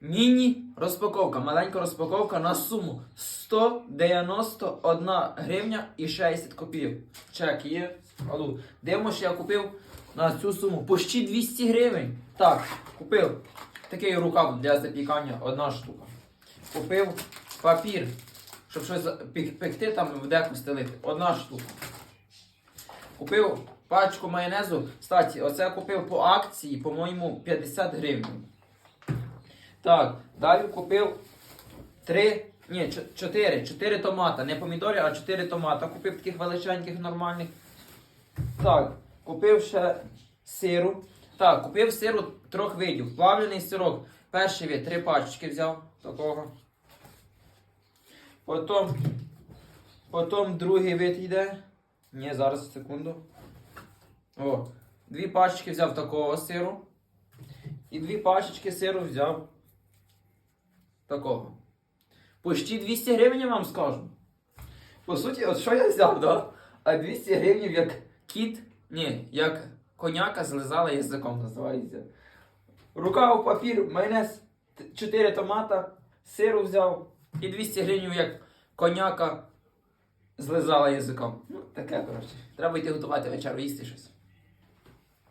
Міні-розпаковка, маленька розпаковка на суму 191 гривня і 60 копійок. Чек є. Алло. Дивимося, я купив на цю суму почти 200 гривень. Так, купив такий рукав для запікання, одна штука. Купив папір, щоб щось пекти там в деку стелити. Одна штука. Купив пачку майонезу. Кстати, оце купив по акції, по-моєму, 50 гривень. Так, далі купив три, ні, чо- чотири, чотири томата. Не помідори, а чотири томата. Купив таких величеньких, нормальних. Так, купив ще сиру. Так, купив сиру трьох видів. Плавлений сирок. Перший вид, три пачки взяв такого. Потім, потім другий вид йде. Ні, зараз секунду. О, дві пачки взяв такого сиру. І дві пачечки сиру взяв такого. Почти 200 гривень я вам скажу. По суті, от що я взяв, да? А 200 гривень як кіт, ні, як коняка злизала язиком, називається. Рукав, папір, майонез, 4 томата, сиру взяв і 200 гривень як коняка злизала язиком. Ну, таке, коротше. Треба йти готувати вечеру, їсти щось.